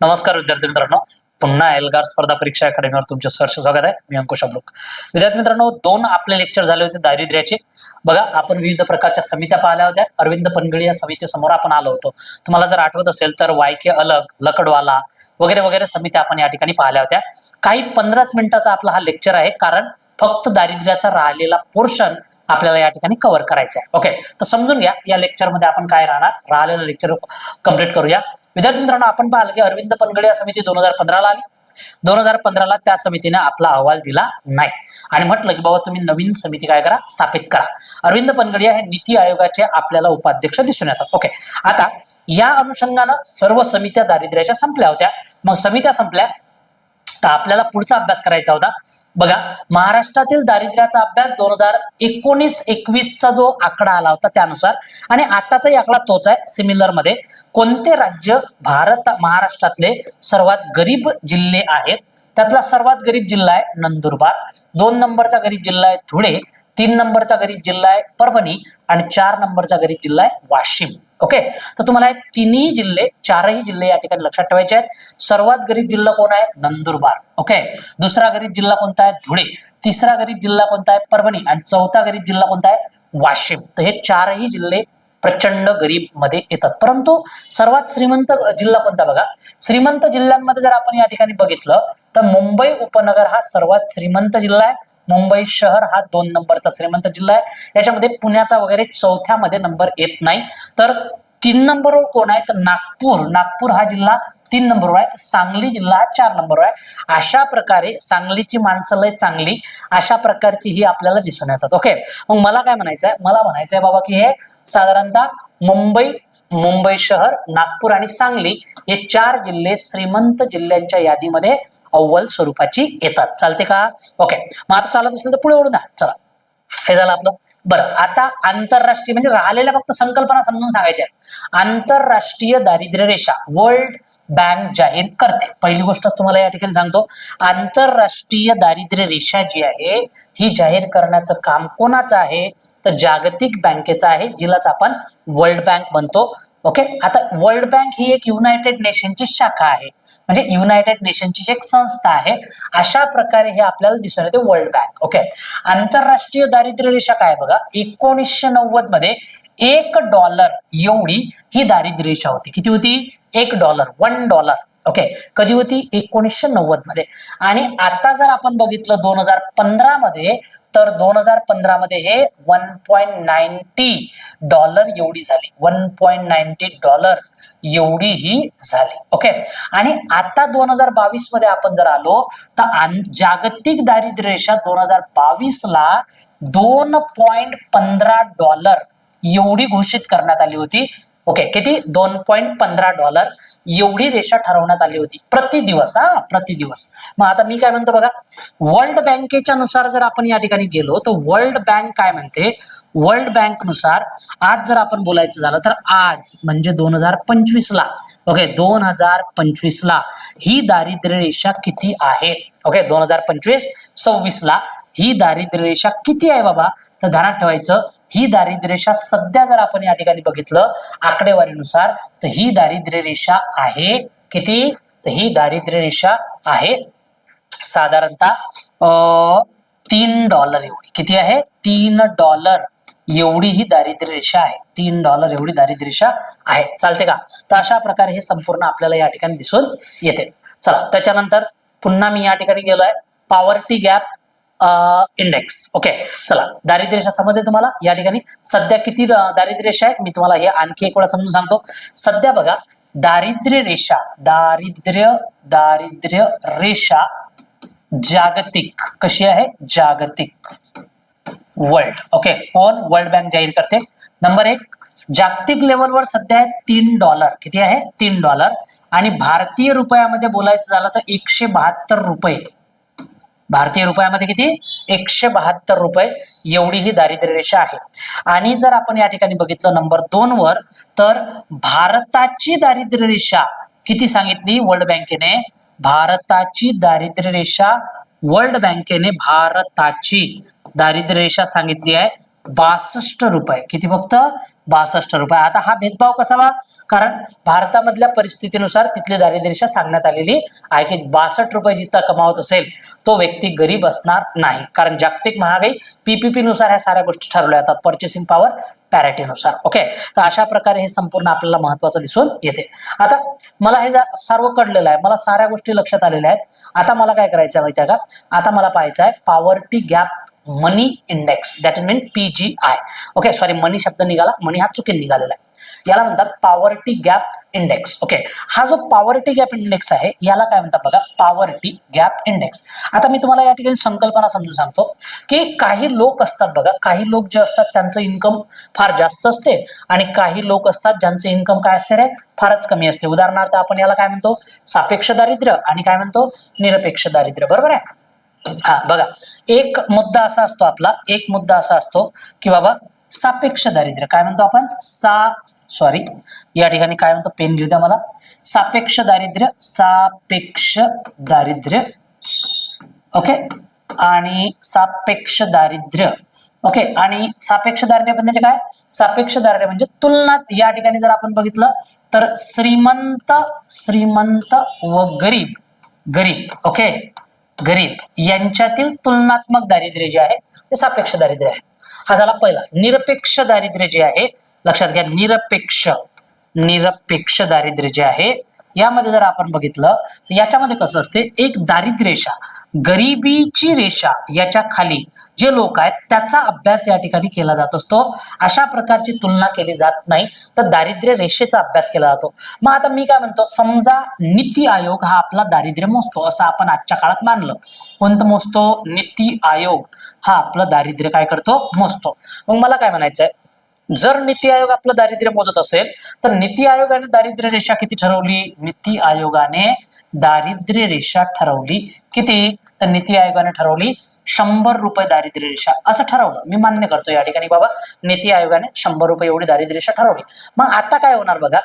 नमस्कार विद्यार्थी मित्रांनो. पुन्हा एल्गार स्पर्धा परीक्षा अकॅडमीवर तुमचे सहर्ष स्वागत आहे. मी अंकुश अब्रुक. विद्यार्थी मित्रांनो दोन आपले लेक्चर झाले होते दारिद्र्याचे. बघा आपण विविध प्रकारच्या समित्या पाहिल्या होत्या. अरविंद पनगळी या समितीसमोर आपण आलो होतो. तुम्हाला जर आठवत असेल तर वायके अलग लकडवाला वगैरे वगैरे समित्या आपण या ठिकाणी पाहिल्या होत्या. काही पंधराच मिनिटाचा आपला हा लेक्चर आहे कारण फक्त दारिद्र्याचा राहिलेला पोर्शन आपल्याला या ठिकाणी कव्हर करायचा आहे. ओके तर समजून घ्या या लेक्चरमध्ये आपण काय राहणार? राहिलेलं लेक्चर कंप्लीट करूया. विद्यार्थी मित्रांनो आपण पाहिलं की अरविंद पनगडे या समिती दोन हजार पंधराला आली. दोन हजार पंधराला त्या समितीने आपला अहवाल दिला नाही. आणि म्हटलं की बाबा तुम्ही नवीन समिती काय करा? स्थापित करा. अरविंद पनगडिया हे नीती आयोगाचे आपल्याला उपाध्यक्ष दिसून येतात. ओके आता या अनुषंगानं सर्व समित्या दारिद्र्याच्या संपल्या होत्या. मग समित्या संपल्या तर आपल्याला पुढचा अभ्यास करायचा होता. बघा महाराष्ट्रातील दारिद्र्याचा अभ्यास दोन हजार एकोणीस एकवीसचा जो आकडा आला होता त्यानुसार आणि आताचाही आकडा तोच आहे सिमिलरमध्ये. कोणते राज्य भारत महाराष्ट्रातले सर्वात गरीब जिल्हे आहेत? त्यातला सर्वात गरीब जिल्हा आहे नंदुरबार. दोन नंबरचा गरीब जिल्हा आहे धुळे. तीन नंबरचा गरीब जिल्हा आहे परभणी. आणि चार नंबरचा गरीब जिल्हा आहे वाशिम. ओके तर तुम्हाला तिन्ही जिल्हे चारही जिल्हे या ठिकाणी लक्षात ठेवायचे आहेत. सर्वात गरीब जिल्हा कोण आहे? नंदुरबार. ओके दुसरा गरीब जिल्हा कोणता आहे? धुळे. तिसरा गरीब जिल्हा कोणता आहे? परभणी. आणि चौथा गरीब जिल्हा कोणता आहे? वाशिम. तर हे चारही जिल्हे प्रचंड गरीबमध्ये येतात. परंतु सर्वात श्रीमंत जिल्हा कोणता बघा? श्रीमंत जिल्ह्यांमध्ये जर आपण या ठिकाणी बघितलं तर मुंबई उपनगर हा सर्वात श्रीमंत जिल्हा आहे. मुंबई शहर हा दोन नंबरचा श्रीमंत जिल्हा आहे. याच्यामध्ये पुण्याचा वगैरे चौथ्यामध्ये नंबर येत नाही. तर तीन नंबरवर कोण आहे तर नागपूर. नागपूर हा जिल्हा तीन नंबरवर आहे. सांगली जिल्हा हा चार नंबरवर आहे. अशा प्रकारे सांगलीची माणसं लय चांगली. अशा प्रकारची ही आपल्याला दिसून येतात. ओके? मग मला काय म्हणायचं आहे मला म्हणायचं आहे बाबा की हे साधारणतः मुंबई मुंबई शहर नागपूर आणि सांगली हे चार जिल्हे श्रीमंत जिल्ह्यांच्या यादीमध्ये अव्वल स्वरूपाची येतात. चालते का? ओके मग आता चालत असेल तर पुढे ओढू द्या चला. हे झालं आपलं. बरं. आता आंतरराष्ट्रीय म्हणजे राहिलेल्या फक्त संकल्पना समजून सांगायच्या आंतरराष्ट्रीय दारिद्र्य रेषा वर्ल्ड बँक जाहीर करते. पहिली गोष्ट तुम्हाला या ठिकाणी सांगतो. आंतरराष्ट्रीय दारिद्र्य रेषा जी आहे ही जाहीर करण्याचं काम कोणाचं आहे? तर जागतिक बँकेचं आहे जिलाच आपण वर्ल्ड बँक म्हणतो. ओके? आता वर्ल्ड बँक ही एक युनायटेड नेशनची शाखा आहे. म्हणजे युनायटेड नेशनची एक संस्था आहे अशा प्रकारे हे आपल्याला दिसून येते वर्ल्ड बँक. ओके? आंतरराष्ट्रीय दारिद्र्य रेषा काय बघा? एकोणीसशे नव्वदमध्ये एक डॉलर एवढी ही दारिद्र्य रेषा होती. किती होती? एक डॉलर वन डॉलर. ओके कधी होती? एकोणीसशे नव्वदमध्ये. आणि आता जर आपण बघितलं दोन हजार पंधरा मध्ये तर दोन हजार पंधरा मध्ये हे वन पॉईंट नाईन्टी डॉलर एवढी झाली. वन पॉईंट नाईन्टी डॉलर एवढी ही झाली. ओके आणि आता दोन हजार बावीसमध्ये आपण जर आलो तर जागतिक दारिद्र्य रेषा दोन हजार बावीस ला दोन पॉइंट पंधरा डॉलर एवढी घोषित करण्यात आली होती. ओके किती? दोन पॉईंट पंधरा डॉलर एवढी रेषा ठरवण्यात आली होती. प्रति दिवस हा? प्रति दिवस मग आता मी काय म्हणतो बघा वर्ल्ड बँकेच्या नुसार जर आपण या ठिकाणी गेलो तर वर्ल्ड बँक काय म्हणते? वर्ल्ड बँकनुसार आज जर आपण बोलायचं झालं तर आज म्हणजे दोन हजार पंचवीस ला ओके दोन हजार पंचवीस ला ही दारिद्र्य रेषा किती आहे? ओके दोन हजार पंचवीस सव्वीस ला ही दारिद्र्य रेषा किती आहे बाबा? तर ध्यानात ठेवायचं ही दारिद्र्य रेषा सध्या जर आपण या ठिकाणी बघितलं आकडेवारीनुसार तर ही दारिद्र्य रेषा आहे किती? तर ही दारिद्र्य रेषा आहे साधारणतः अ तीन डॉलर एवढी. किती आहे? तीन डॉलर एवढी ही दारिद्र्य रेषा आहे. तीन डॉलर एवढी दारिद्र्य रेषा आहे. चालते का? तर अशा प्रकारे हे संपूर्ण आपल्याला या ठिकाणी दिसून येते. चला त्याच्यानंतर पुन्हा मी या ठिकाणी गेलोय. पॉवर्टी गॅप इंडेक्स ओके चला. दारिद्र्य रेषा समजते तुम्हाला या ठिकाणी सध्या किती दारिद्र्य रेषा आहे? मी तुम्हाला हे आणखी एक वेळा समजून सांगतो. सध्या बघा दारिद्र्य रेषा दारिद्र्य दारिद्र्य रेषा जागतिक. कशी आहे? जागतिक. वर्ल्ड ओके कोण? वर्ल्ड बँक जाहीर करते. नंबर एक जागतिक लेवलवर सध्या आहे तीन डॉलर किती आहे? तीन डॉलर आणि भारतीय रुपयामध्ये बोलायचं झालं तर एकशे बहात्तर रुपये. भारतीय रुपयामध्ये किती? एकशे बहात्तर रुपये एवढी ही दारिद्र्य रेषा आहे. आणि जर आपण या ठिकाणी बघितलं नंबर दोन वर तर भारताची दारिद्र्य रेषा किती सांगितली? वर्ल्ड बँकेने भारताची दारिद्र्य रेषा वर्ल्ड बँकेने भारताची दारिद्र्य रेषा सांगितली आहे. बासष्ट रुपये. किती फक्त? बासष्ट रुपये. आता हा भेदभाव कसावा कारण भारतामधल्या परिस्थितीनुसार तिथली दारिद्र्यशा सांगण्यात आलेली आहे की बासष्ट रुपये जितका कमावत असेल तो व्यक्ती गरीब असणार नाही. कारण जागतिक महागाई पीपीपी नुसार ह्या साऱ्या गोष्टी ठरवल्या जातात. पर्चेसिंग पॉवर पॅरिटीनुसार ओके तर अशा प्रकारे हे संपूर्ण आपल्याला महत्वाचं दिसून येते. आता मला हे सर्व कळलेलं आहे मला साऱ्या गोष्टी लक्षात आलेल्या आहेत. आता मला काय करायचं आहे माहिती आहे का? आता मला पाहायचं आहे poverty gap money index that is mean P G I okay sorry money शब्द निघाला. मनी हा चुकीन निघालेला आहे. याला म्हणतात पॉवर्टी गॅप इंडेक्स ओके हा जो पॉवर्टी गॅप इंडेक्स आहे याला काय म्हणतात बघा? पॉवर्टी गॅप इंडेक्स आता मी तुम्हाला या ठिकाणी संकल्पना समजून सांगतो की काही लोक असतात बघा काही लोक जे असतात त्यांचं इन्कम फार जास्त असते आणि काही लोक असतात ज्यांचं इन्कम काय असते रे? फारच कमी असते. उदाहरणार्थ आपण याला काय म्हणतो? सापेक्ष दारिद्र्य आणि काय म्हणतो? निरपेक्ष दारिद्र्य. बरोबर आहे? हा बघा. एक मुद्दा असा असतो आपला एक मुद्दा असा असतो की बाबा सापेक्ष दारिद्र्य. काय म्हणतो आपण? सा सॉरी या ठिकाणी काय म्हणतो? पेन घेऊ द्या मला. सापेक्ष दारिद्र्य सापेक्ष दारिद्र्य. ओके? आणि सापेक्ष दारिद्र्य. ओके? आणि सापेक्ष दारिद्र्य म्हणजे काय? सापेक्ष दारिद्र्य म्हणजे तुलनात या ठिकाणी जर आपण बघितलं तर श्रीमंत श्रीमंत व गरीब. गरीब. ओके? गरीब यांच्यातील तुलनात्मक दारिद्र्य जे आहे ते सापेक्ष दारिद्र्य आहे. हा झाला पहिला. निरपेक्ष दारिद्र्य जे आहे लक्षात घ्या निरपेक्ष. निरपेक्ष दारिद्र्य जे आहे यामध्ये जर आपण बघितलं तर याच्यामध्ये कसं असते एक दारिद्र्य रेषा गरिबीची रेषा याच्या खाली जे लोक आहेत त्याचा अभ्यास या ठिकाणी केला जात असतो. अशा प्रकारची तुलना केली जात नाही तर दारिद्र्य रेषेचा अभ्यास केला जातो. मग आता मी काय म्हणतो समजा नीती आयोग हा आपला दारिद्र्य मोजतो असं आपण आजच्या काळात मानलं. कोणतं मोजतो नीती आयोग हा आपलं दारिद्र्य काय करतो मोजतो. मग मला काय म्हणायचंय जर नीती आयोग आपलं दारिद्र्य मोजत असेल तर नीती आयोगाने दारिद्र्य रेषा किती ठरवली? नीती आयोगाने दारिद्र्य रेषा ठरवली किती? तर नीती आयोगाने ठरवली शंभर रुपये दारिद्र्य रेषा. असं ठरवलं. मी मान्य करतो या ठिकाणी बाबा नीती आयोगाने शंभर रुपये एवढी दारिद्र्य रेषा ठरवली. मग आता काय होणार बघा?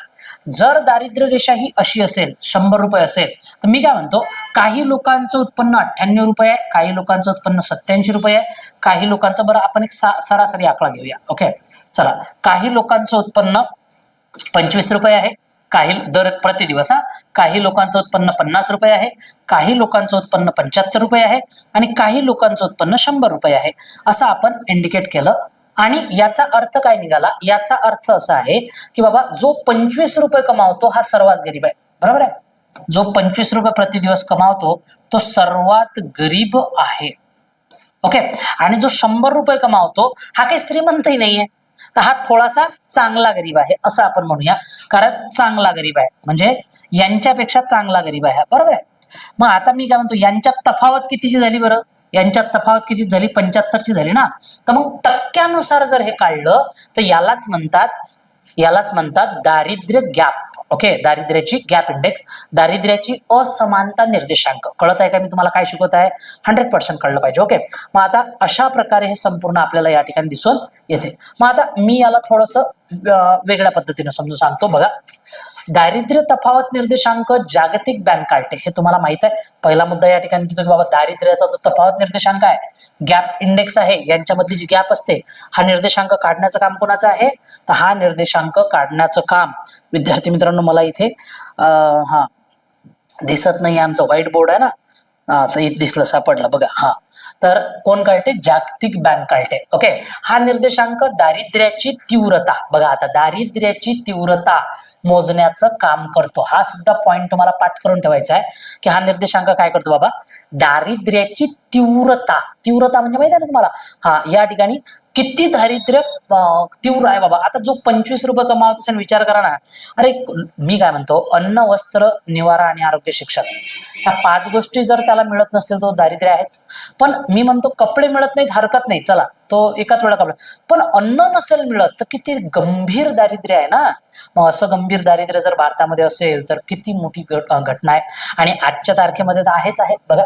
जर दारिद्र्य रेषा ही अशी असेल शंभर रुपये असेल तर मी काय म्हणतो? काही लोकांचं उत्पन्न अठ्ठ्याण्णव रुपये आहे काही लोकांचं उत्पन्न सत्याऐंशी रुपये आहे काही लोकांचं बरं आपण एक सा- सरासरी आकडा घेऊया. ओके? चला काही लोकांचं उत्पन्न पंचवीस रुपये आहे काही दर प्रति दिवस हा. काही लोकांचं उत्पन्न पन्नास रुपये आहे काही लोकांचं उत्पन्न पंच्याहत्तर रुपये आहे आणि काही लोकांचं उत्पन्न शंभर रुपये आहे. असं आपण इंडिकेट केलं. आणि याचा अर्थ काय निघाला? याचा अर्थ असा आहे की बाबा जो पंचवीस रुपये कमावतो हा सर्वात गरीब आहे. बरोबर आहे? जो पंचवीस रुपये प्रति दिवस कमावतो तो सर्वात गरीब आहे. ओके? आणि जो शंभर रुपये कमावतो हा काही श्रीमंतही नाहीये. तर हा थोडासा चांगला गरीब आहे असं आपण म्हणूया. कारण चांगला गरीब आहे. म्हणजे यांच्यापेक्षा चांगला गरीब आहे बरोबर आहे? मग आता मी काय म्हणतो यांच्यात तफावत कितीची झाली बरं? यांच्यात तफावत किती झाली? पंच्याहत्तरची झाली ना? तर मग टक्क्यानुसार जर हे काढलं तर यालाच म्हणतात यालाच म्हणतात दारिद्र्य गॅप ओके? दारिद्र्याची गॅप इंडेक्स दारिद्र्याची असमानता निर्देशांक. कळत आहे का? मी तुम्हाला काय शिकवत आहे हंड्रेड पर्सेंट कळलं पाहिजे ओके? मग आता अशा प्रकारे हे संपूर्ण आपल्याला या ठिकाणी दिसून येते. मग आता मी याला थोडंसं वेगळ्या पद्धतीने समजून सांगतो. बघा दारिद्र्य तफावत निर्देशांक जागतिक बँक काढते. हे तुम्हाला माहीत आहे. पहिला मुद्दा या ठिकाणी की बाबा दारिद्र्याचा जो तफावत निर्देशांक आहे गॅप इंडेक्स आहे यांच्यामधली जी गॅप असते हा निर्देशांक काढण्याचं काम कोणाचं आहे? तर हा निर्देशांक काढण्याचं काम. विद्यार्थी मित्रांनो मला इथे हा दिसत नाही आमचं व्हाईट बोर्ड आहे ना? हा तर इथे दिसलं सापडलं. बघा हा. तर कोण काढते? जागतिक बँक काढते. ओके हा निर्देशांक दारिद्र्याची तीव्रता. बघा आता दारिद्र्याची तीव्रता. मोजण्याचं काम करतो. हा सुद्धा पॉइंट तुम्हाला पाठ करून ठेवायचा आहे की हा निर्देशांक काय करतो बाबा? दारिद्र्याची तीव्रता. तीव्रता म्हणजे माहिती आहे ना तुम्हाला? हा या ठिकाणी किती दारिद्र्य तीव्र आहे बाबा. आता जो पंचवीस रुपये कमावत असेल विचार करा ना. अरे मी काय म्हणतो? अन्न वस्त्र निवारा आणि आरोग्य शिक्षण. ह्या पाच गोष्टी जर त्याला मिळत नसतील तो दारिद्र्य आहेच. पण मी म्हणतो कपडे मिळत नाहीत हरकत नाही. चला तो एकाच वेळा कपडे. पण अन्न नसेल मिळत तर किती गंभीर दारिद्र्य आहे ना? मग असं गंभीर दारिद्र्य जर भारतामध्ये असेल तर किती मोठी घट- घटना आहे. आणि आजच्या तारखेमध्ये तर आहेच आहे. बघा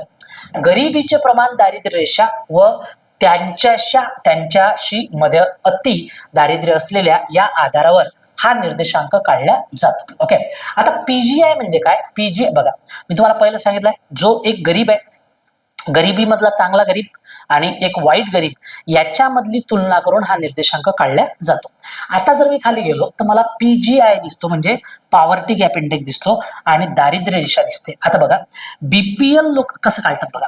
गरिबीचे प्रमाण दारिद्र्य रेषा व त्यांच्याशा त्यांच्याशी मध्ये अति दारिद्र्य असलेल्या या आधारावर हा निर्देशांक काढला जातो. ओके आता पीजीआय म्हणजे काय? पीजी बघा मी तुम्हाला पहिलं सांगितलंय जो एक गरीब आहे गरिबीमधला चांगला गरीब आणि एक वाईट गरीब याच्यामधली तुलना करून हा निर्देशांक काढला जातो. आता जर मी खाली गेलो तर मला पीजीआय दिसतो म्हणजे पॉवर्टी गॅप इंडेक्स दिसतो आणि दारिद्र्य रेषा दिसते. आता बघा बीपीएल लोक कसं काढतात बघा.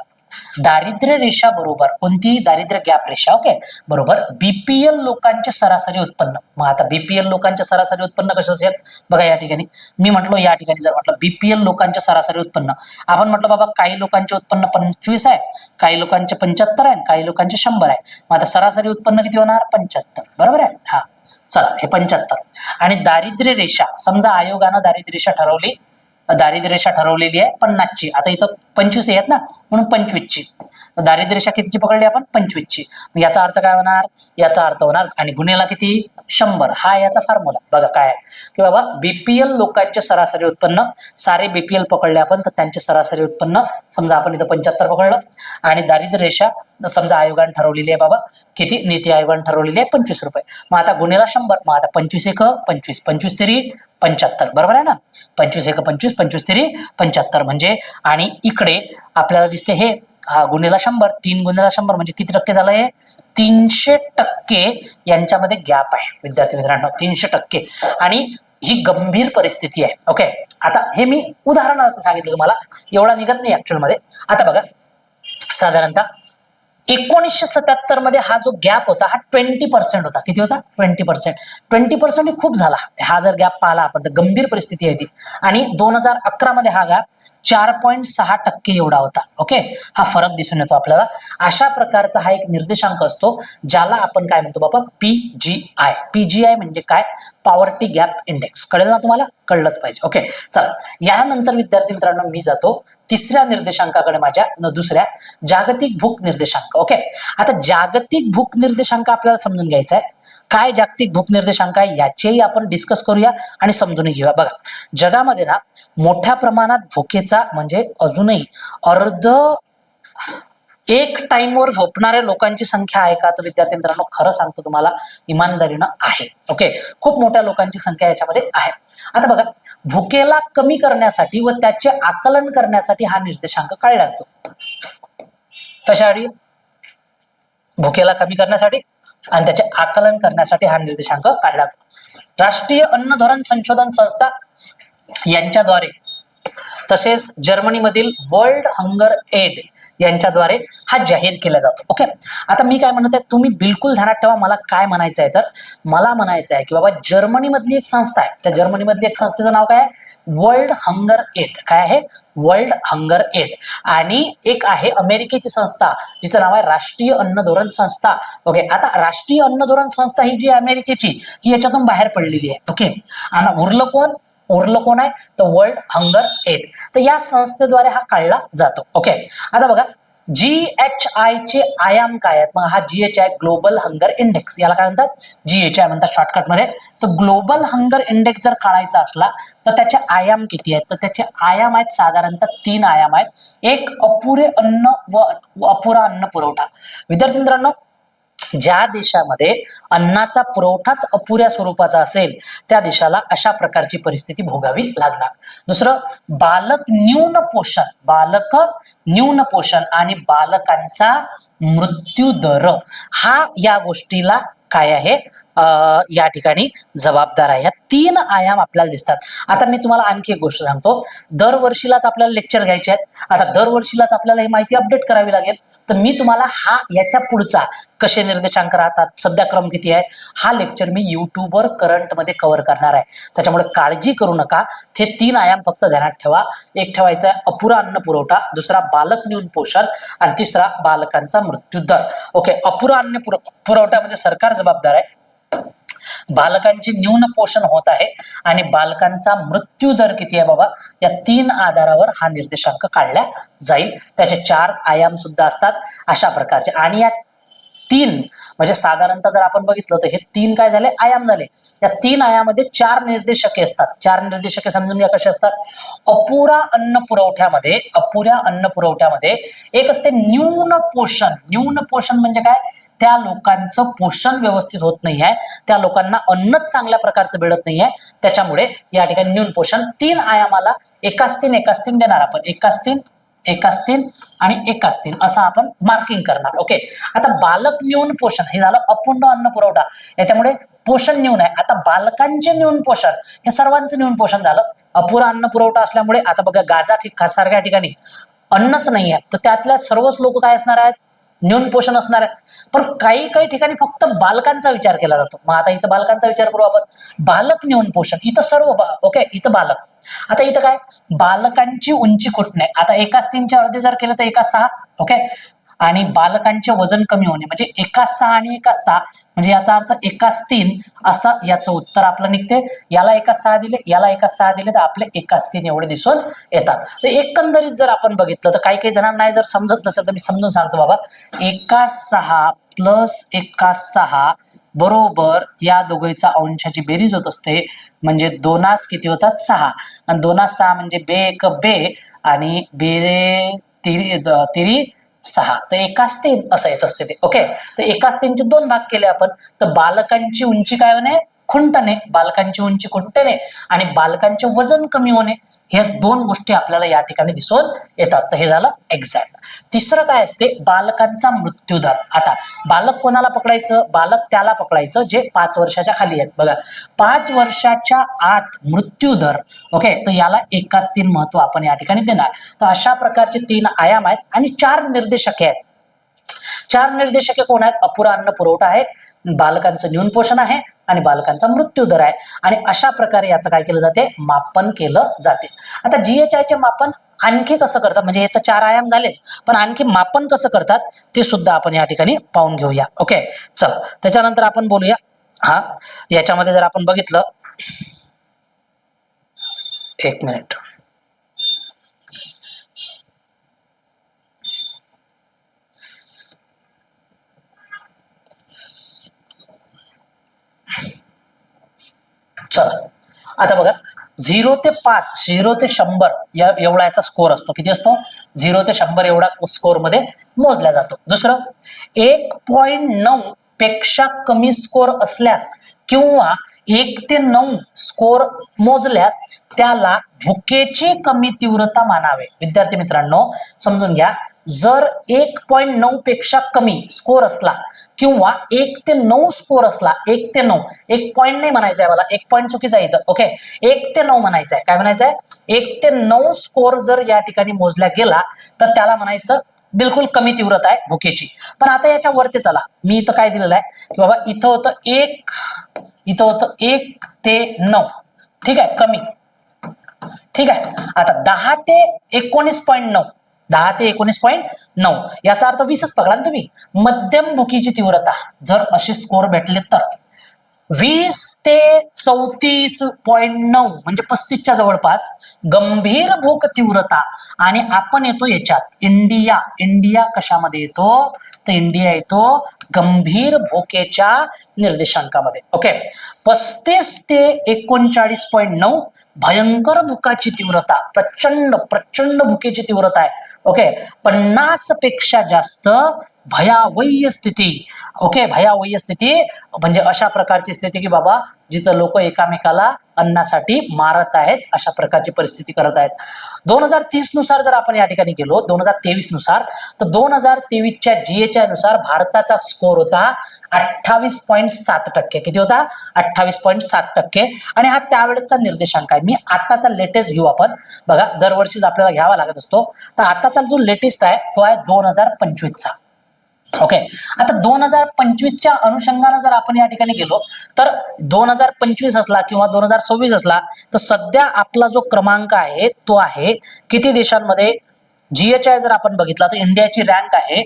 दारिद्र्य रेषा बरोबर कोणतीही दारिद्र्य गॅप रेषा ओके बरोबर? बीपीएल लोकांचे सरासरी उत्पन्न. मग आता बीपीएल लोकांचे सरासरी उत्पन्न कसं असेल? बघा या ठिकाणी. मी म्हटलो या ठिकाणी जर म्हटलं बीपीएल लोकांचे सरासरी उत्पन्न. आपण म्हटलं बाबा काही लोकांचे उत्पन्न पंचवीस आहे काही लोकांचे पंच्याहत्तर आहे काही लोकांचे शंभर आहे. मग आता सरासरी उत्पन्न किती होणार? पंच्याहत्तर. बरोबर आहे? हा. चला हे पंच्याहत्तर. आणि दारिद्र्य रेषा समजा आयोगानं दारिद्र्य रेषा ठरवली दारिद्र्यरेषा ठरवलेली आहे पन्नासची. आता इथं पंचवीस आहेत ना म्हणून पंचवीसची. दारिद्र्यरेषा कितीची पकडली आपण? पंचवीसची. याचा अर्थ काय होणार? याचा अर्थ होणार आणि गुन्हेला किती? शंभर. हा याचा फॉर्म्युला बघा काय आहे. की बाबा बीपीएल लोकांचे सरासरी उत्पन्न सारे बीपीएल पकडले आपण तर त्यांचे सरासरी उत्पन्न समजा आपण इथं पंच्याहत्तर पकडलं आणि दारिद्र्य रेषा समजा आयोगाने ठरवलेली आहे बाबा किती? नीती आयोगाने ठरवलेली आहे पंचवीस रुपये. मग आता गुन्हेला शंभर. मग आता पंचवीस एक पंचवीस. पंचवीस तरी पंच्याहत्तर. बरोबर आहे ना? पंचवीस एक पंचवीस पंचवीस तरी पंच्याहत्तर म्हणजे आणि इकडे आपल्याला दिसते हे हा गुन्हेला शंभर तीन गुन्हेला शंभर म्हणजे किती टक्के झालं हे? तीनशे टक्के यांच्यामध्ये गॅप आहे विद्यार्थी मित्रांनो तीनशे टक्के. आणि ही गंभीर परिस्थिती आहे ओके आता हे मी उदाहरणार्थ सांगितलं तुम्हाला एवढा निघत नाही ऍक्च्युअलमध्ये. आता बघा साधारणतः एकोणीसशे सत्याहत्तरमध्ये हा जो गॅप होता हा ट्वेंटी पर्सेंट होता. किती होता? ट्वेंटी पर्सेंट ट्वेंटी पर्सेंट खूप झाला. हा जर गॅप पाहिला आपण तर गंभीर परिस्थिती होती. आणि दोन हजार अकरा मध्ये हा गॅप चार पॉईंट सहा टक्के एवढा होता. ओके हा फरक दिसून येतो आपल्याला. अशा प्रकारचा हा एक निर्देशांक असतो ज्याला आपण काय म्हणतो बाबा? पीजीआय पीजीआय म्हणजे काय? पॉवर्टी गॅप इंडेक्स कळेल ना तुम्हाला? कळलंच पाहिजे. ओके चला. यानंतर विद्यार्थी मित्रांनो मी जातो तिसऱ्या निर्देशांकाकडे माझ्या न दुसऱ्या जागतिक भूक निर्देशांक. ओके आता जागतिक भूक निर्देशांक आपल्याला समजून घ्यायचा आहे. काय जागतिक भूक निर्देशांक आहे याचेही आपण डिस्कस करूया आणि समजून घेऊया. बघा जगामध्ये ना मोठ्या प्रमाणात भुकेचा म्हणजे अजूनही अर्ध एक टाइमवर झोपणाऱ्या लोकांची संख्या आहे का? तर विद्यार्थी मित्रांनो खरं सांगतो तुम्हाला इमानदारीनं आहे. ओके खूप मोठ्या लोकांची संख्या याच्यामध्ये आहे. आता बघा भुकेला कमी करण्यासाठी व त्याचे आकलन करण्यासाठी हा निर्देशांक काढला जातो. कशासाठी भुकेला कमी करण्यासाठी. आणि त्याचे आकलन करण्यासाठी हा निर्देशांक काढला जातो. राष्ट्रीय अन्न धोरण संशोधन संस्था यांच्याद्वारे तसेच जर्मनीमधील वर्ल्ड हंगर एड यांच्याद्वारे हा जाहीर केला जातो. ओके? आता मी काय म्हणत आहे तुम्ही बिलकुल ध्यानात ठेवा मला काय म्हणायचं आहे तर मला म्हणायचं आहे की बाबा जर्मनीमधली एक संस्था आहे. त्या जर्मनीमधली एक संस्थेचं नाव काय आहे? World hunger aid. काय आहे? World hunger aid. आणि एक आहे अमेरिकेची संस्था जिचं नाव आहे राष्ट्रीय अन्न धोरण संस्था. ओके? आता राष्ट्रीय अन्न धोरण संस्था ही जी आहे अमेरिकेची ही याच्यातून बाहेर पडलेली आहे. ओके? आणि उरलं कोण? उरलं कोण आहे? तर वर्ल्ड हंगर एड तर या संस्थेद्वारे हा काढला जातो. ओके आता बघा जी एच आय चे आयाम काय आहेत? मग हा G H I global hunger index याला काय म्हणतात? जी एच आय म्हणतात शॉर्टकटमध्ये तर ग्लोबल हंगर इंडेक्स जर काढायचा असला तर त्याचे आयाम किती आहेत? तर त्याचे आयाम आहेत साधारणतः तीन आयाम आहेत. एक अपुरे अन्न व अपुरा अन्न पुरवठा. विद्यार्थी मित्रांनो ज्या देशामध्ये अन्नाचा पुरवठाच अपुऱ्या स्वरूपाचा असेल त्या देशाला अशा प्रकारची परिस्थिती भोगावी लागणार. दुसरं बालक न्यून पोषण बालक न्यून पोषण आणि बालकांचा मृत्यू दर हा या गोष्टीला काय आहे? या ठिकाणी जबाबदार आहे. या तीन आयाम आपल्याला दिसतात. आता मी तुम्हाला आणखी एक गोष्ट सांगतो. दरवर्षीलाच आपल्याला लेक्चर घ्यायचे आहेत. आता दरवर्षीलाच आपल्याला ही माहिती अपडेट करावी लागेल. तर मी तुम्हाला हा याच्या पुढचा कसे निर्देशांक राहतात सध्या क्रम किती आहे हा लेक्चर मी युट्यूबवर करंटमध्ये कव्हर करणार आहे. त्याच्यामुळे काळजी करू नका. हे तीन आयाम फक्त ध्यानात ठेवा. एक ठेवायचा आहे अपुरा अन्न पुरवठा दुसरा बालक न्यून पोषण आणि तिसरा बालकांचा मृत्यू दर ओके अपुरा अन्न पुर पुरवठ्यामध्ये सरकार जबाबदार आहे. बालकांचे न्यून पोषण होत आहे आणि बालकांचा मृत्यू दर किती आहे बाबा? या तीन आधारावर हा निर्देशांक काढला जाईल. त्याचे चार आयाम सुद्धा असतात अशा प्रकारचे. आणि या तीन. म्हणजे साधारणतः जर आपण बघितलं तर हे तीन काय झाले? आयाम झाले. या तीन आयामध्ये चार निर्देशके असतात. चार निर्देशके समजून घ्या कसे असतात? अपुरा अन्न पुरवठ्यामध्ये अपुऱ्या अन्न पुरवठ्यामध्ये एक असते न्यून पोषण. न्यून पोषण म्हणजे काय? त्या लोकांचं पोषण व्यवस्थित होत नाही आहे. त्या लोकांना अन्नच चांगल्या प्रकारचं मिळत नाही आहे. त्याच्यामुळे या ठिकाणी न्यून पोषण तीन आयामाला एकाच तीन एकाच तीन देणार आपण. एकाच तीन एक असतील आणि एक असतील असं आपण मार्किंग करणार ओके आता बालक न्यून पोषण हे झालं अपुंड अन्न पुरवठा. याच्यामुळे पोषण न्यून आहे. आता बालकांचे न्यून पोषण हे सर्वांचं न्यून पोषण झालं. अपुरा अन्न पुरवठा असल्यामुळे आता बघा गाजा ठिक सारख्या ठिकाणी अन्नच नाही आहे तर त्यातल्या सर्वच लोक काय असणार आहेत? न्यून पोषण असणार आहेत. पण काही काही ठिकाणी फक्त बालकांचा विचार केला जातो. मग आता इथं बालकांचा विचार करू आपण. बालक न्यून पोषण इथं सर्व ओके इथं बालक. आता इथं काय? बालकांची उंची कुठणे आता एकाच तीनच्या अर्धे जर केलं तर एका सहा ओके? आणि बालकांचे वजन कमी होणे म्हणजे एका सहा आणि एका सहा म्हणजे याचा अर्थ एकाच तीन असं याचं उत्तर आपलं निघते. याला एका सहा दिले याला एका सहा दिले तर आपले एकाच तीन एवढे दिसून येतात. तर एकंदरीत जर आपण बघितलं तर काही काही जणांना नाही जर समजत नसेल तर मी समजून सांगतो बाबा. एका सहा प्लस एका सहा बरोबर या दोघीचा अंशाची बेरीज होत असते. म्हणजे दोनास किती होतात? सहा. आणि दोनास सहा म्हणजे बे एक बे आणि बे तिरी तिरी सहा. तर एकाच तीन असं येत असते ते. ओके तर एकाच तीनचे दोन भाग केले आपण. तर बालकांची उंची काय होणे खुंटणे बालकांची उंची खुंटणे आणि बालकांचे वजन कमी होणे हे दोन गोष्टी आपल्याला या ठिकाणी दिसून येतात. तर हे झालं एक्झॅक्ट तिसरं काय असते? बालकांचा मृत्यूदर. आता बालक कोणाला पकडायचं? बालक त्याला पकडायचं जे पाच वर्षाच्या खाली आहेत. बघा पाच वर्षाच्या आत मृत्यूदर ओके तर याला एकाच तीन महत्त्व आपण या ठिकाणी देणार. तर अशा प्रकारचे तीन आयाम आहेत आणि चार निर्देशके आहेत. चार निर्देशके कोण आहेत? अपुरा अन्न पुरवठा आहे. बालकांचं न्यून पोषण आहे आणि बालकांचा मृत्यू दर आहे. आणि अशा प्रकारे याचं काय केलं जाते? मापन केलं जाते. आता जीएचआय चे मापन आणखी कसं करतात? म्हणजे हे तर चार आयाम झालेच. पण आणखी मापन कसं करतात? ते सुद्धा आपण या ठिकाणी पाहून घेऊया. ओके चला. त्याच्यानंतर आपण बोलूया. हा? याच्यामध्ये जर आपण बघितलं. एक मिनिट. चला. आता बघा झिरो ते पाच झिरो ते शंभर या एवढा याचा स्कोर असतो. किती असतो? झिरो ते शंभर एवढा स्कोरमध्ये मोजला जातो. दुसरं एक पॉइंट नऊ पेक्षा कमी स्कोर असल्यास किंवा एक ते नऊ स्कोर मोजल्यास त्याला भुकेची कमी तीव्रता मानावे. विद्यार्थी मित्रांनो समजून घ्या. जर एक पॉईंट नऊ पेक्षा कमी स्कोर असला किंवा एक ते नऊ स्कोर असला एक ते नऊ एक पॉईंट नाही म्हणायचं आहे मला एक पॉईंट चुकीचा आहे इथं ओके एक ते नऊ म्हणायचं आहे काय म्हणायचं आहे एक ते नऊ स्कोर जर या ठिकाणी मोजला गेला तर त्याला म्हणायचं बिलकुल कमी तीव्रता आहे भुकेची. पण आता याच्या वरती चला. मी इथं काय दिलेलं आहे? की बाबा इथं होतं एक इथं होतं एक ते नऊ. ठीक आहे? कमी. ठीक आहे? आता दहा ते एकोणीस पॉईंट नऊ. दहा ते एकोणीस पॉईंट नऊ. याचा अर्थ वीसच पकडा ना तुम्ही. मध्यम भुकीची तीव्रता. जर असे स्कोर भेटले तर. वीस ते चौतीस पॉईंट नऊ म्हणजे पस्तीसच्या जवळपास गंभीर भूक तीव्रता. आणि आपण येतो याच्यात. इंडिया. इंडिया कशामध्ये येतो? तर इंडिया येतो गंभीर भूकेच्या निर्देशांकामध्ये. ओके पस्तीस ते एकोणचाळीस पॉईंट नऊ भयंकर भूकाची तीव्रता. प्रचंड प्रचंड भुकेची तीव्रता आहे. ओके पन्नासपेक्षा जास्त भयावह्य स्थिती. ओके भयावह्य स्थिती म्हणजे अशा प्रकारची स्थिती की बाबा जिथं लोक एकामेकाला अन्नासाठी मारत आहेत अशा प्रकारची परिस्थिती करत आहेत. दोन हजार तीसनुसार जर आपण या ठिकाणी गेलो दोन हजार तेवीसनुसार तर दोन हजार तेवीसच्या जीएच्या नुसार भारताचा स्कोर होता अठ्ठावीस पॉईंट सात टक्के. किती होता? अठ्ठावीस पॉईंट सात टक्के. आणि हा त्यावेळेचा निर्देशांक आहे. मी आताचा लेटेस्ट घेऊ आपण. बघा दरवर्षीच आपल्याला घ्यावा लागत असतो. तर आताचा जो लेटेस्ट आहे तो आहे दोन हजार पंचवीसचा. ओके आता दोन हजार पंचवीसच्या अनुषंगानं जर आपण या ठिकाणी गेलो तर दोन हजार पंचवीस असला किंवा दोन हजार सव्वीस असला तर सध्या आपला जो क्रमांक आहे तो आहे किती देशांमध्ये? जीएचआय जर आपण बघितला तर इंडियाची रँक आहे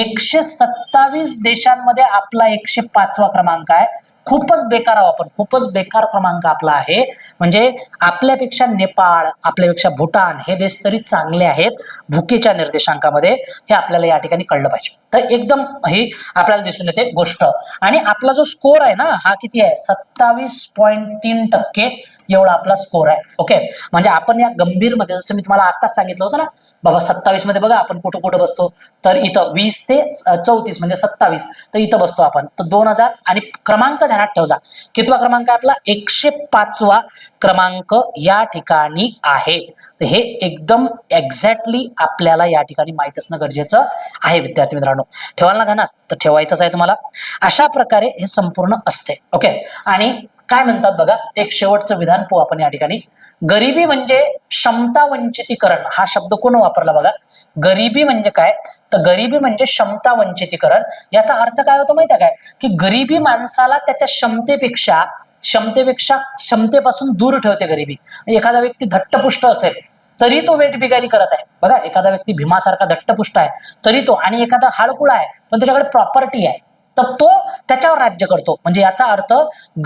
एकशे सत्तावीस देशांमध्ये आपला एकशे पाचवा क्रमांक आहे. खूपच बेकार आहोत आपण खूपच बेकार क्रमांक आपला आहे. म्हणजे आपल्यापेक्षा नेपाळ आपल्यापेक्षा भूटान हे देश तरी चांगले आहेत भुकेच्या निर्देशांकामध्ये हे आपल्याला या ठिकाणी कळलं पाहिजे. तर एकदम ही आपल्याला दिसून येते गोष्ट. आणि आपला जो स्कोर आहे ना हा किती आहे? सत्तावीस पॉईंट तीन टक्के. एवढा आपला स्कोर आहे. ओके म्हणजे आपण या गंभीरमध्ये जसं मी तुम्हाला आताच सांगितलं होतं ना बाबा सत्तावीसमध्ये बघा आपण कुठं कुठं बसतो. तर इथं वीस ते चौतीस म्हणजे सत्तावीस तर इथं बसतो आपण. तर दोन हजार आणि क्रमांक ध्यानात ठेवजा. कितवा क्रमांक आहे आपला? एकशे पाचवा क्रमांक या ठिकाणी आहे. तर हे एकदम एक्झॅक्टली आपल्याला या ठिकाणी माहीत असणं गरजेचं आहे विद्यार्थी मित्रांनो. ठेवाल ना ध्यानात? तर ठेवायचंच आहे तुम्हाला. अशा प्रकारे हे संपूर्ण असते. ओके आणि काय म्हणतात बघा एक शेवटचं विधान पाहू आपण या ठिकाणी. गरिबी म्हणजे क्षमता वंचितीकरण हा शब्द कोण वापरला बघा? गरिबी म्हणजे काय? तर गरिबी म्हणजे क्षमता वंचितीकरण. याचा अर्थ काय होतो माहिती काय? की गरिबी माणसाला त्याच्या क्षमतेपेक्षा क्षमतेपेक्षा क्षमतेपासून दूर ठेवते गरिबी. एखादा व्यक्ती धट्टपुष्ट असेल तरी तो वेट बिगारी करत आहे. बघा एखादा व्यक्ती भीमासारखा धट्टपुष्ट आहे तरी तो. आणि एखादा हाडकुळा आहे पण त्याच्याकडे प्रॉपर्टी आहे. तर तो त्याच्यावर राज्य करतो. म्हणजे याचा अर्थ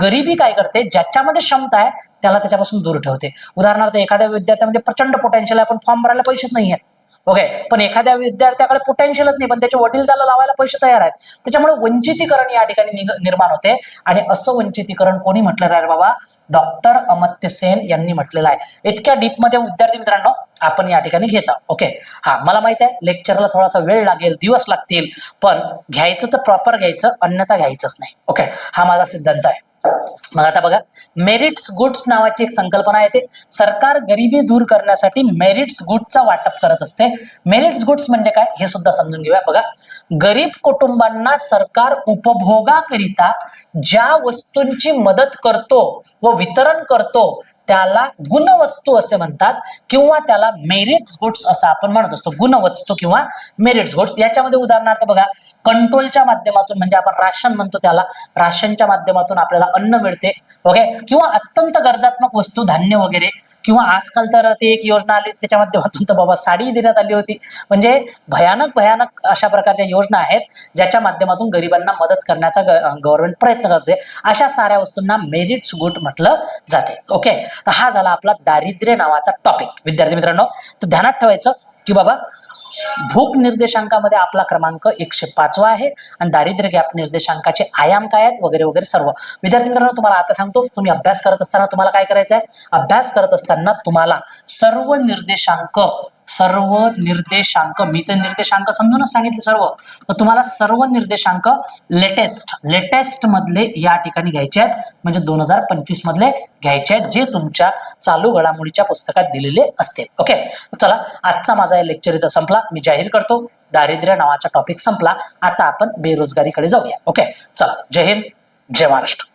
गरिबी काय करते? ज्याच्यामध्ये क्षमता आहे त्याला त्याच्यापासून दूर ठेवते. उदाहरणार्थ एखाद्या विद्यार्थ्यामध्ये प्रचंड पोटेन्शियल आहे पण फॉर्म भरायला पैसेच नाही आहेत ओके पण एखाद्या विद्यार्थ्याकडे पोटेन्शियलच नाही पण त्याचे वडील त्याला लावायला पैसे तयार आहेत. त्याच्यामुळे वंचितीकरण या ठिकाणी निर्माण होते. आणि असं वंचितीकरण कोणी म्हटलेलं आहे बाबा? डॉक्टर अमत्य सेन यांनी म्हटलेलं आहे. इतक्या डीपमध्ये विद्यार्थी मित्रांनो आपण या ठिकाणी घेता. ओके हा मला माहीत आहे लेक्चरला थोडासा वेळ लागेल दिवस लागतील पण घ्यायचं तर प्रॉपर घ्यायचं अन्यथा घ्यायचंच नाही. ओके हा माझा सिद्धांत आहे. मग आता बघा मेरिट्स गुड्स नावाची एक संकल्पना येते. सरकार गरिबी दूर करण्यासाठी मेरिट्स गुड्सचा वाटप करत असते. मेरिट्स गुड्स म्हणजे काय? हे सुद्धा समजून घेऊया. बघा गरीब कुटुंबांना सरकार उपभोगाकरिता ज्या वस्तूंची मदत करतो व वितरण करतो त्याला गुणवस्तू असे म्हणतात किंवा त्याला मेरिट्स गुड्स असं आपण म्हणत असतो. गुणवस्तू किंवा मेरिट्स गुड्स याच्यामध्ये उदाहरणार्थ बघा कंट्रोलच्या माध्यमातून म्हणजे आपण राशन म्हणतो त्याला राशनच्या माध्यमातून आपल्याला अन्न मिळते ओके किंवा अत्यंत गरजात्मक वस्तू धान्य वगैरे. किंवा आजकाल तर ती एक योजना आली त्याच्या माध्यमातून तर बाबा साडी देण्यात आली होती. म्हणजे भयानक भयानक अशा प्रकारच्या योजना आहेत ज्याच्या माध्यमातून गरिबांना मदत करण्याचा गव्हर्नमेंट प्रयत्न करते. अशा साऱ्या वस्तूंना मेरिट्स गुड म्हटलं जाते ओके तर हा झाला आपला दारिद्र्य नावाचा टॉपिक विद्यार्थी मित्रांनो तर ध्यानात ठेवायचं की बाबा भूक निर्देशांकामध्ये आपला क्रमांक एकशे पाचवा आहे आणि दारिद्र्य गॅप निर्देशांकाचे आयाम काय आहेत वगैरे वगैरे सर्व. विद्यार्थी मित्रांनो तुम्हाला आता सांगतो तुम्ही अभ्यास करत असताना तुम्हाला काय करायचं आहे अभ्यास करत असताना तुम्हाला सर्व निर्देशांक सर्व निर्देशांक मी तर निर्देशांक समजूनच सांगितले सर्व. तर तुम्हाला सर्व निर्देशांक लेटेस्ट लेटेस्ट मधले या ठिकाणी घ्यायचे आहेत. म्हणजे दोन हजार पंचवीस मधले घ्यायचे आहेत जे तुमच्या चालू घडामोडीच्या पुस्तकात दिलेले असतील. ओके चला आजचा माझा लेक्चर इथं संपला. मी जाहीर करतो दारिद्र्य नावाचा टॉपिक संपला. आता आपण बेरोजगारीकडे जाऊया. ओके चला जय हिंद जय महाराष्ट्र.